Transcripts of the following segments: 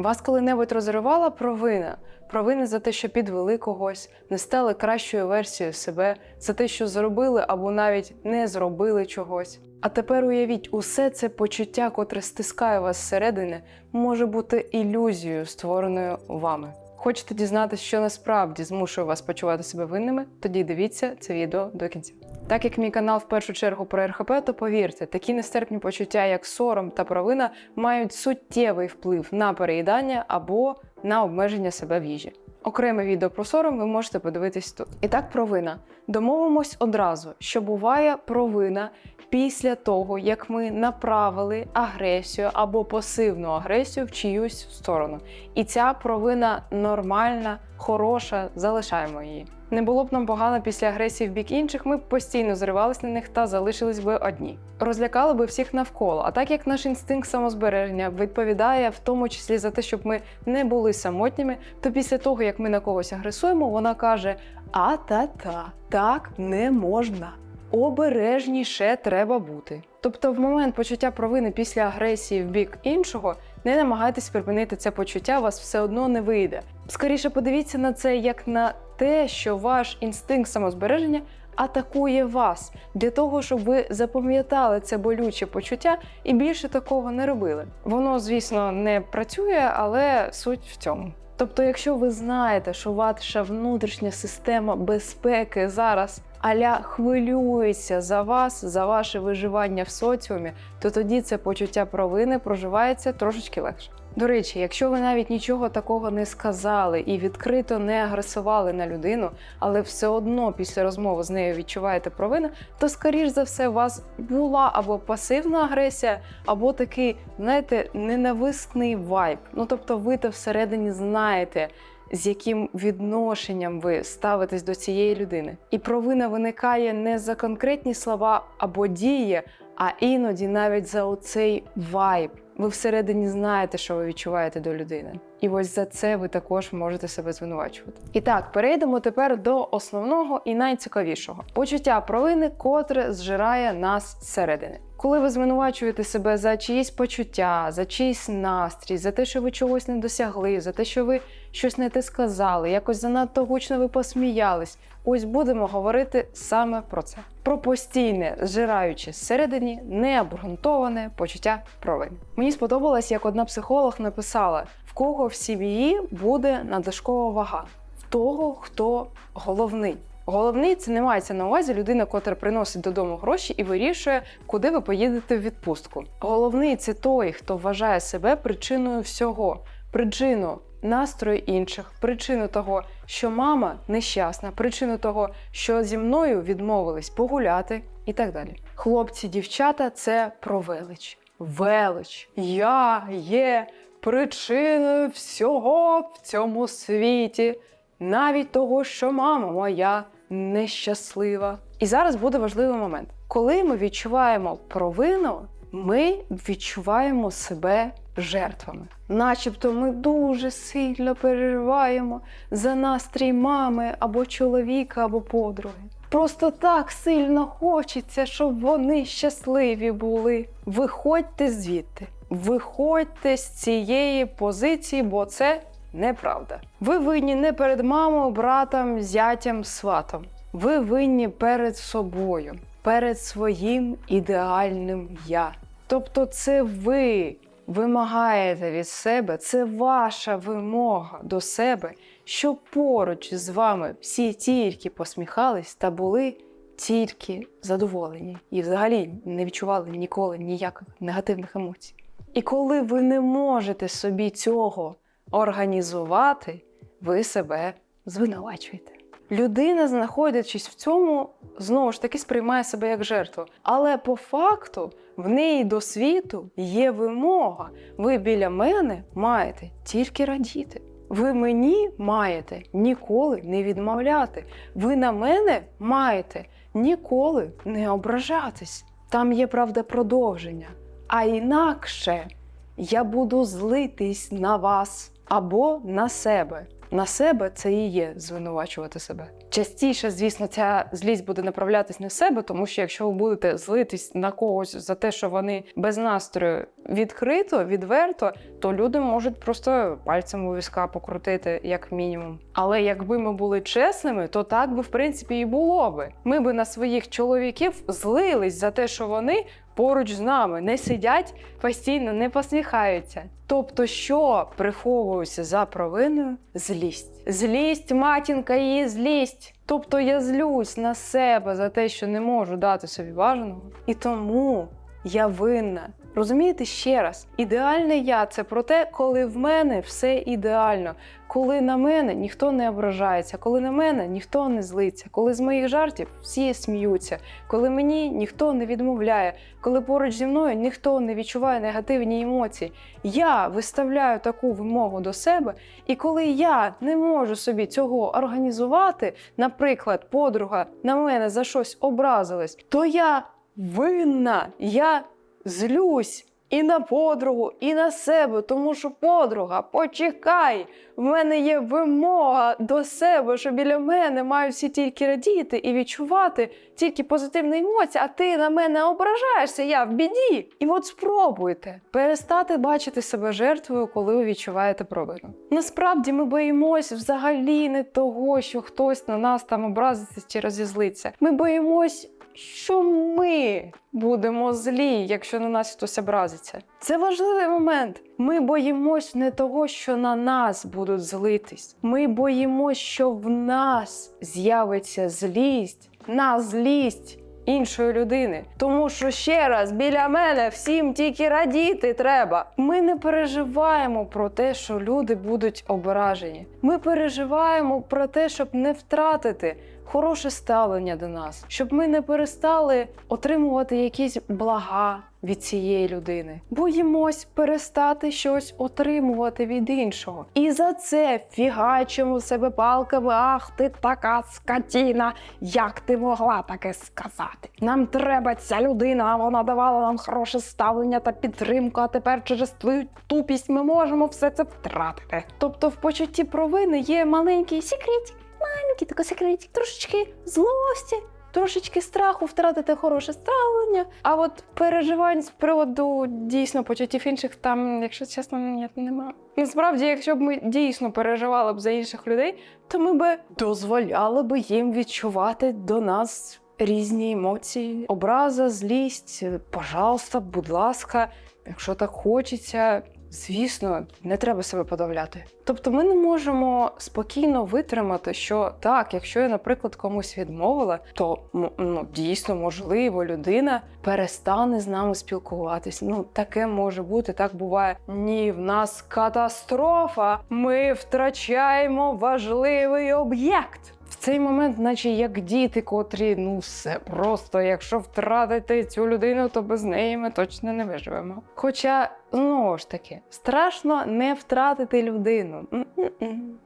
Вас коли-небудь розривала провина? Провина за те, що підвели когось, не стали кращою версією себе, за те, що зробили або навіть не зробили чогось. А тепер уявіть, усе це почуття, котре стискає вас зсередини, може бути ілюзією, створеною вами. Хочете дізнатися, що насправді змушує вас почувати себе винними? Тоді дивіться це відео до кінця. Так як мій канал в першу чергу про РХП, то повірте, такі нестерпні почуття, як сором та провина, мають суттєвий вплив на переїдання або на обмеження себе в їжі. Окреме відео про сором ви можете подивитись тут. І так, провина. Домовимось одразу, що буває провина після того, як ми направили агресію або пасивну агресію в чиюсь сторону. І ця провина нормальна, хороша, залишаємо її. Не було б нам погано після агресії в бік інших, ми б постійно зривались на них та залишились би одні. Розлякали би всіх навколо. А так як наш інстинкт самозбереження відповідає в тому числі за те, щоб ми не були самотніми, то після того, як ми на когось агресуємо, вона каже: А та-та, так не можна. Обережніше треба бути. Тобто, в момент почуття провини після агресії в бік іншого не намагайтесь припинити це почуття, у вас все одно не вийде. Скоріше подивіться на це як на те, що ваш інстинкт самозбереження атакує вас для того, щоб ви запам'ятали це болюче почуття і більше такого не робили. Воно, звісно, не працює, але суть в цьому. Тобто, якщо ви знаєте, що ваша внутрішня система безпеки зараз аля хвилюється за вас, за ваше виживання в соціумі, то тоді це почуття провини проживається трошечки легше. До речі, якщо ви навіть нічого такого не сказали і відкрито не агресували на людину, але все одно після розмови з нею відчуваєте провину, то скоріш за все у вас була або пасивна агресія, або такий, знаєте, ненависний вайб. Ну тобто, ви то всередині знаєте. З яким відношенням ви ставитесь до цієї людини, і провина виникає не за конкретні слова або дії, а іноді навіть за оцей вайб. Ви всередині знаєте, що ви відчуваєте до людини. І ось за це ви також можете себе звинувачувати. І так, перейдемо тепер до основного і найцікавішого почуття провини, котре зжирає нас зсередини. Коли ви звинувачуєте себе за чиїсь почуття, за чийсь настрій, за те, що ви чогось не досягли, за те, що ви щось не те сказали, якось занадто гучно ви посміялись. Ось будемо говорити саме про це: про постійне, зжираюче зсередині, необґрунтоване почуття провини. Мені сподобалось, як одна психолог написала: в кого в сім'ї буде надлишкова вага, в того, хто головний. Головний це не мається на увазі людина, котра приносить додому гроші і вирішує, куди ви поїдете в відпустку. Головний це той, хто вважає себе причиною всього, причину настрою інших, причину того, що мама нещасна, причину того, що зі мною відмовились погуляти, і так далі. Хлопці, дівчата це про велич. Велич. Я є причиною всього в цьому світі, навіть того, що мама моя нещаслива. І зараз буде важливий момент. Коли ми відчуваємо провину, ми відчуваємо себе жертвами. Начебто ми дуже сильно переживаємо за настрій мами або чоловіка, або подруги. Просто так сильно хочеться, щоб вони щасливі були. Виходьте звідти, виходьте з цієї позиції, бо це неправда. Ви винні не перед мамою, братом, зятям, сватом. Ви винні перед собою, перед своїм ідеальним я. Тобто, це ви вимагаєте від себе, це ваша вимога до себе, щоб поруч з вами всі тільки посміхались та були тільки задоволені і взагалі не відчували ніколи ніяких негативних емоцій. І коли ви не можете собі цього організувати, ви себе звинувачуєте. Людина, знаходячись в цьому, знову ж таки сприймає себе як жертву. Але по факту в неї до світу є вимога. Ви біля мене маєте тільки радіти. Ви мені маєте ніколи не відмовляти. Ви на мене маєте ніколи не ображатись. Там є правда продовження. А інакше я буду злитись на вас або на себе. на себе, це і є звинувачувати себе. Частіше, звісно, ця злість буде направлятись в себе, тому що якщо ви будете злитись на когось за те, що вони без настрою відкрито, відверто, то люди можуть просто пальцем у візка покрутити, як мінімум. Але якби ми були чесними, то так би в принципі і було би. Ми би на своїх чоловіків злились за те, що вони поруч з нами не сидять постійно, не посміхаються. Тобто, що приховується за провиною? Злість. Злість, матінка, її злість. Тобто я злюсь на себе за те, що не можу дати собі бажаного, і тому я винна. Розумієте ще раз, ідеальне я це про те, коли в мене все ідеально, коли на мене ніхто не ображається, коли на мене ніхто не злиться, коли з моїх жартів всі сміються, коли мені ніхто не відмовляє, коли поруч зі мною ніхто не відчуває негативні емоції. Я виставляю таку вимогу до себе, і коли я не можу собі цього організувати, наприклад, подруга на мене за щось образилась, то я винна. Я злюсь і на подругу, і на себе, тому що подруга, почекай, в мене є вимога до себе, що біля мене мають всі тільки радіти і відчувати тільки позитивні емоції, а ти на мене ображаєшся, я в біді. І от спробуйте перестати бачити себе жертвою, коли ви відчуваєте провину. Насправді ми боїмось взагалі не того, що хтось на нас там образиться чи розізлиться. Ми боїмось що ми будемо злі, якщо на нас хтось образиться. Це важливий момент. Ми боїмось не того, що на нас будуть злитись. Ми боїмось, що в нас з'явиться злість на злість. Іншої людини, тому що ще раз біля мене всім тільки радіти треба. Ми не переживаємо про те, що люди будуть ображені. Ми переживаємо про те, щоб не втратити хороше ставлення до нас, щоб ми не перестали отримувати якісь блага від цієї людини. Боїмось перестати щось отримувати від іншого. І за це фігачимо себе палками. Ах, ти така скотіна! Як ти могла таке сказати? Нам треба ця людина, а вона давала нам хороше ставлення та підтримку. А тепер через твою тупість ми можемо все це втратити. Тобто, в почутті провини є маленький секретик маленький такий секретик, трошечки злості, трошечки страху втратити хороше ставлення. А от переживань з приводу дійсно почуттів інших там, якщо чесно, ні, нема. Насправді, якщо б ми дійсно переживали б за інших людей, то ми би дозволяли б їм відчувати до нас різні емоції, образа, злість. Пожалуйста, будь ласка, якщо так хочеться. Звісно, не треба себе подавляти. Тобто, ми не можемо спокійно витримати, що так, якщо я, наприклад, комусь відмовила, то ну дійсно можливо людина перестане з нами спілкуватись. Ну таке може бути, так буває. Ні, в нас катастрофа. Ми втрачаємо важливий об'єкт. Цей момент, наче як діти, котрі ну все просто, якщо втратити цю людину, то без неї ми точно не виживемо. Хоча знову ж таки страшно не втратити людину.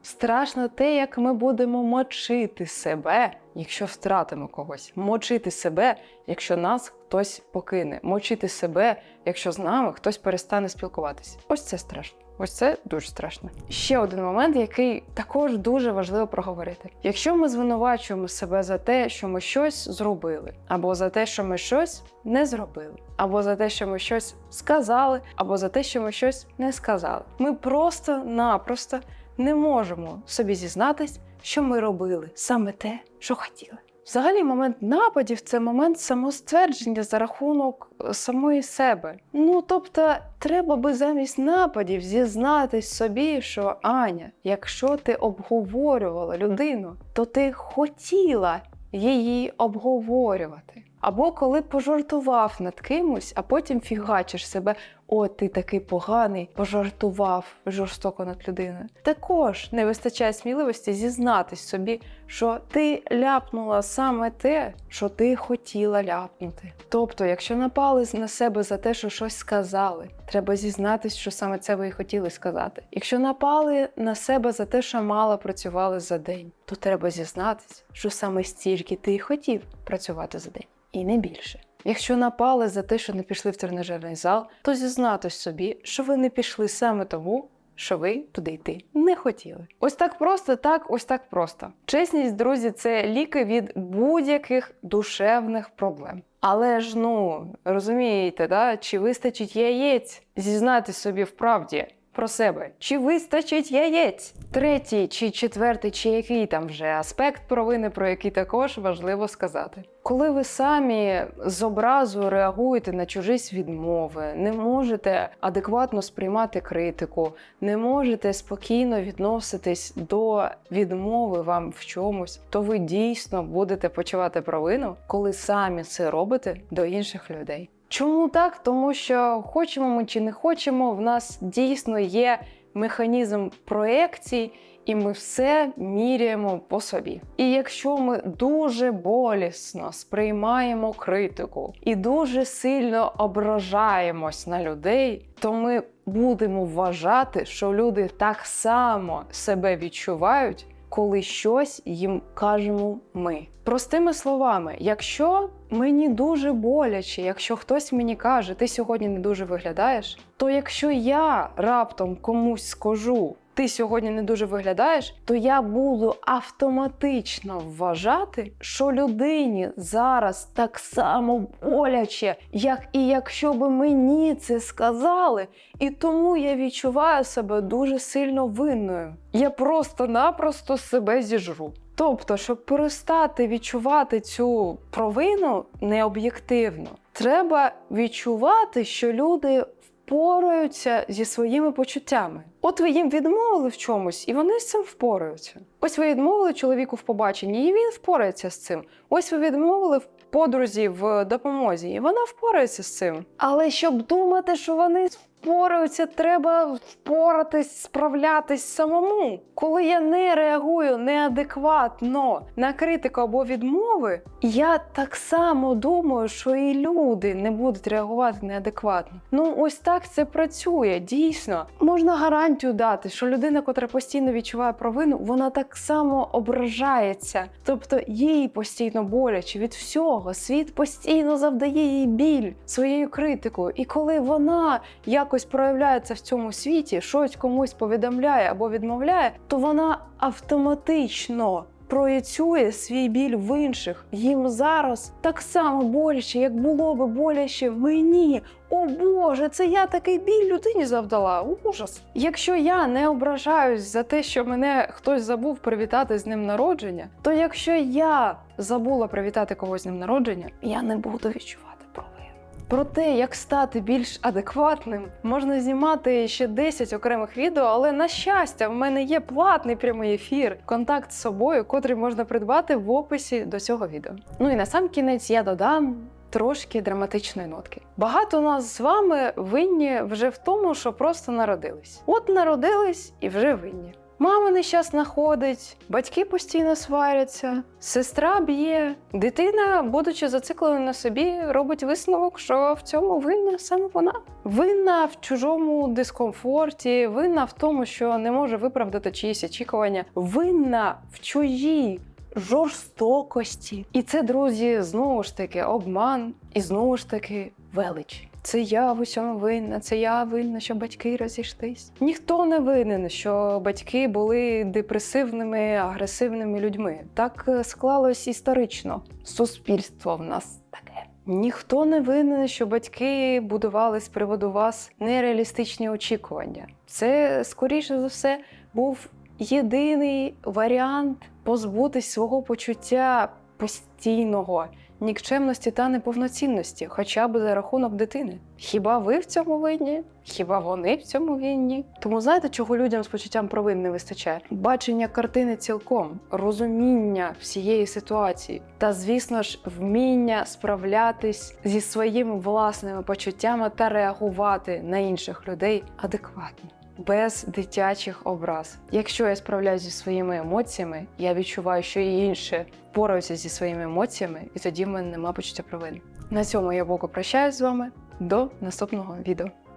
Страшно те, як ми будемо мочити себе, якщо втратимо когось, мочити себе, якщо нас хтось покине, мочити себе, якщо з нами хтось перестане спілкуватися. Ось це страшно. Ось це дуже страшно. Ще один момент, який також дуже важливо проговорити. Якщо ми звинувачуємо себе за те, що ми щось зробили, або за те, що ми щось не зробили, або за те, що ми щось сказали, або за те, що ми щось не сказали, ми просто-напросто не можемо собі зізнатись, що ми робили саме те, що хотіли. Взагалі, момент нападів це момент самоствердження за рахунок е, самої себе. Ну тобто, треба би замість нападів зізнатись собі, що Аня, якщо ти обговорювала людину, то ти хотіла її обговорювати. Або коли пожартував над кимось, а потім фігачиш себе, о, ти такий поганий, пожартував жорстоко над людиною. Також не вистачає сміливості зізнатись собі, що ти ляпнула саме те, що ти хотіла ляпнути. Тобто, якщо напали на себе за те, що щось сказали, треба зізнатись, що саме це ви і хотіли сказати. Якщо напали на себе за те, що мало працювали за день, то треба зізнатись, що саме стільки ти і хотів працювати за день і не більше. Якщо напали за те, що не пішли в тренажерний зал, то зізнатись собі, що ви не пішли саме тому, що ви туди йти не хотіли. Ось так просто, так, ось так просто. Чесність, друзі, це ліки від будь-яких душевних проблем. Але ж ну розумієте, да? чи вистачить яєць зізнати собі в правді про себе? Чи вистачить яєць? Третій чи четвертий, чи який там вже аспект провини, про який також важливо сказати. Коли ви самі з образу реагуєте на чужісь відмови, не можете адекватно сприймати критику, не можете спокійно відноситись до відмови вам в чомусь, то ви дійсно будете почувати провину, коли самі це робите до інших людей. Чому так? Тому що хочемо ми чи не хочемо, в нас дійсно є механізм проекцій, і ми все міряємо по собі. І якщо ми дуже болісно сприймаємо критику і дуже сильно ображаємось на людей, то ми будемо вважати, що люди так само себе відчувають. Коли щось їм кажемо ми. Простими словами, якщо мені дуже боляче, якщо хтось мені каже, ти сьогодні не дуже виглядаєш, то якщо я раптом комусь скажу, ти сьогодні не дуже виглядаєш, то я буду автоматично вважати, що людині зараз так само боляче, як і якщо би мені це сказали, і тому я відчуваю себе дуже сильно винною. Я просто-напросто себе зіжру. Тобто, щоб перестати відчувати цю провину необ'єктивно, треба відчувати, що люди впораються зі своїми почуттями. От ви їм відмовили в чомусь, і вони з цим впораються. Ось ви відмовили чоловіку в побаченні, і він впорається з цим. Ось ви відмовили в подрузі в допомозі, і вона впорається з цим. Але щоб думати, що вони впораються, треба впоратись, справлятись самому. Коли я не реагую неадекватно на критику або відмови, я так само думаю, що і люди не будуть реагувати неадекватно. Ну ось так це працює. Дійсно, можна гарантію дати, що людина, котра постійно відчуває провину, вона так само ображається, тобто їй постійно боляче від всього. Світ постійно завдає їй біль своєю критикою. І коли вона якось проявляється в цьому світі, щось комусь повідомляє або відмовляє, то вона автоматично. Проєцює свій біль в інших. Їм зараз так само боляче, як було би боляче мені. О Боже, це я такий біль людині завдала. Ужас. Якщо я не ображаюсь за те, що мене хтось забув привітати з днем народження, то якщо я забула привітати когось з днем народження, я не буду відчувати. Про те, як стати більш адекватним, можна знімати ще 10 окремих відео, але на щастя, в мене є платний прямий ефір, контакт з собою, котрий можна придбати в описі до цього відео. Ну і на сам кінець я додам. Трошки драматичної нотки. Багато нас з вами винні вже в тому, що просто народились. От народились і вже винні. Мама нещасна ходить, батьки постійно сваряться, сестра б'є. Дитина, будучи зацикленою на собі, робить висновок, що в цьому винна саме вона. Винна в чужому дискомфорті, винна в тому, що не може виправдати чиїсь очікування, винна в чужій жорстокості. І це, друзі, знову ж таки обман, і знову ж таки велич. Це я в усьому винна, це я винна, що батьки розійшлись. Ніхто не винен, що батьки були депресивними, агресивними людьми. Так е, склалось історично. Суспільство в нас таке. Ніхто не винен, що батьки будували з приводу вас нереалістичні очікування. Це, скоріше за все, був єдиний варіант позбутись свого почуття постійного нікчемності та неповноцінності, хоча б за рахунок дитини. Хіба ви в цьому винні? Хіба вони в цьому винні? Тому знаєте, чого людям з почуттям провин не вистачає? Бачення картини цілком, розуміння всієї ситуації, та, звісно ж, вміння справлятись зі своїми власними почуттями та реагувати на інших людей адекватно. Без дитячих образ. Якщо я справляюся зі своїми емоціями, я відчуваю, що і інше впораються зі своїми емоціями, і тоді в мене нема почуття провини. На цьому я боку прощаюсь з вами. До наступного відео.